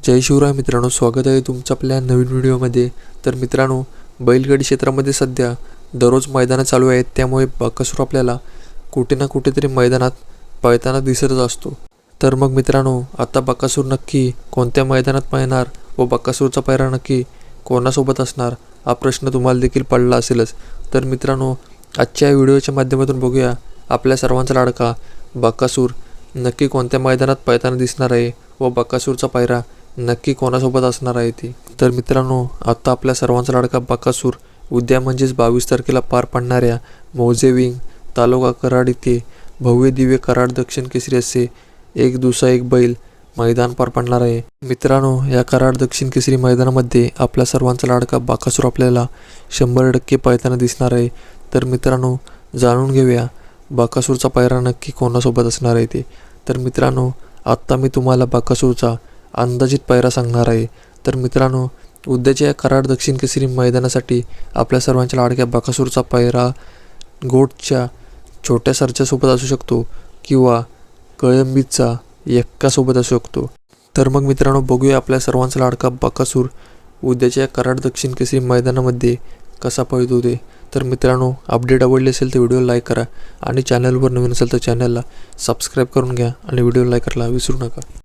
जय शिवराय मित्रांनो स्वागत आहे तुमचं आपल्या नवीन व्हिडिओमध्ये. तर मित्रांनो बैलगाडी क्षेत्रामध्ये सध्या दररोज मैदानं चालू आहेत त्यामुळे बाकसूर आपल्याला कुठे ना कुठेतरी मैदानात पळताना दिसतच असतो. तर मग मित्रांनो आता बाकासूर नक्की कोणत्या मैदानात पळणार व बाकासूरचा पायरा नक्की कोणासोबत असणार हा प्रश्न तुम्हाला देखील पडला असेलच. तर मित्रांनो आजच्या व्हिडिओच्या माध्यमातून बघूया आपल्या सर्वांचा लाडका बाकासूर नक्की कोणत्या मैदानात पळताना दिसणार आहे व बाकासूरचा पायरा नक्की कोणासोबत असणार आहे ती? तर मित्रांनो आता आपल्या सर्वांचा लाडका बकासूर उद्या म्हणजेच बावीस तारखेला पार पडणाऱ्या मौजे विंग तालुका कराड येथे भव्य दिव्य कराड दक्षिण केसरी असे एक दुसरा एक बैल मैदान पार पडणार आहे. मित्रांनो या कराड दक्षिण केसरी मैदानामध्ये आपल्या सर्वांचा लाडका बाकासूर आपल्याला शंभर टक्के पळताना दिसणार आहे. तर मित्रांनो जाणून घेऊया बाकासूरचा पायरा नक्की कोणासोबत असणार आहे ते. तर मित्रांनो आत्ता मी तुम्हाला बाकासूरचा अंदाजित पायरा सांगणार आहे. तर मित्रांनो उद्याच्या या कराड दक्षिण केसरी मैदानासाठी आपल्या सर्वांच्या लाडक्या बाकासूरचा पायरा गोटच्या छोट्या सरच्यासोबत असू शकतो किंवा कळंबीचा एक्कासोबत असू शकतो. तर मग मित्रांनो बघूया आपल्या सर्वांचा लाडका बकासूर उद्याच्या या कराड दक्षिण केसरी मैदानामध्ये कसा पळतो ते. तर मित्रांनो अपडेट आवडली असेल तर व्हिडिओ लाईक करा आणि चॅनलवर नवीन असेल तर चॅनलला सबस्क्राईब करून घ्या आणि व्हिडिओ लाईक करायला विसरू नका.